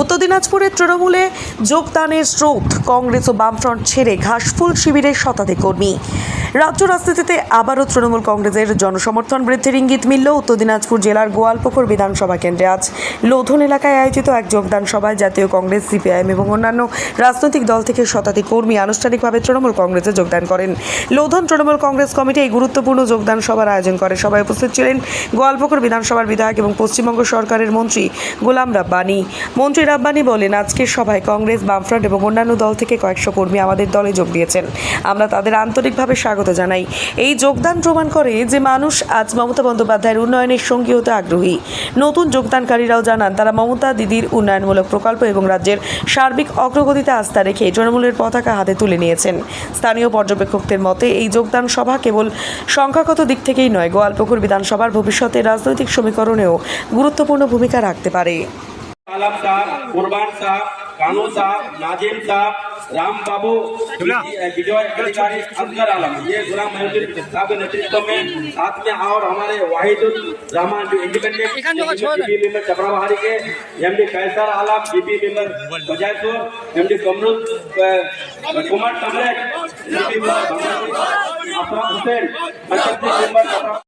উত্তর দিনাজপুরের তৃণমূলে যোগদানের স্রোত, কংগ্রেস ও বামফ্রন্ট ছেড়ে ঘাসফুল শিবিরের শতাধিক কর্মী। রাজ্য রাজনীতিতে আবারও তৃণমূল কংগ্রেসের জনসমর্থন বৃদ্ধির ইঙ্গিত মিলল উত্তর দিনাজপুর জেলার গোয়ালপুকুর বিধানসভা কেন্দ্রে। আজ লোধন এলাকায় আয়োজিত এক যোগদান সভায় জাতীয় কংগ্রেস, সিপিআইএম এবং অন্যান্য রাজনৈতিক দল থেকে শতাধিক কর্মী আনুষ্ঠানিকভাবে তৃণমূল কংগ্রেসে যোগদান করেন। লোধন তৃণমূল কংগ্রেস কমিটি এই গুরুত্বপূর্ণ যোগদান সভার আয়োজন করে। সভায় উপস্থিত ছিলেন গোয়ালপুকুর বিধানসভার বিধায়ক এবং পশ্চিমবঙ্গ সরকারের মন্ত্রী গোলাম রাব্বানি। মন্ত্রী রাব্বানি বলেন আজকের সভায় কংগ্রেস, বামফ্রন্ট এবং অন্যান্য দল থেকে কয়েকশো কর্মী আমাদের দলে যোগ দিয়েছেন। আমরা তাদের আন্তরিকভাবে স্বাগত জানাই। এই যোগদান প্রমাণ করে যে মানুষ আজ মমতা বন্দ্যোপাধ্যায়ের উন্নয়নের সঙ্গী হতে আগ্রহী। নতুন যোগদানকারীরাও জানান, তারা মমতা দিদির উন্নয়নমূলক প্রকল্প এবং রাজ্যের সার্বিক অগ্রগতিতে আস্থা রেখে তৃণমূলের পতাকা হাতে তুলে নিয়েছেন। স্থানীয় পর্যবেক্ষকদের মতে, এই যোগদান সভা কেবল সংখ্যাগত দিক থেকেই নয়, গোয়ালপুকুর বিধানসভার ভবিষ্যতে রাজনৈতিক সমীকরণেও গুরুত্বপূর্ণ ভূমিকা রাখতে পারে। आलम साहब कुर्बान साहब कानू साहब नाजिम साहब राम बाबू विजय अधिकारी असगर आलम ये गुलाम मोहम्मद साहब के नेतृत्व में साथ में और हमारे वाहिदुल रहमान जो इंडिपेंडेंट मेंबर चपरा बहारी के MD Kaiser Alam GP member Bajaypur MD Kamrul Kumar टमरेट GP member Hussain member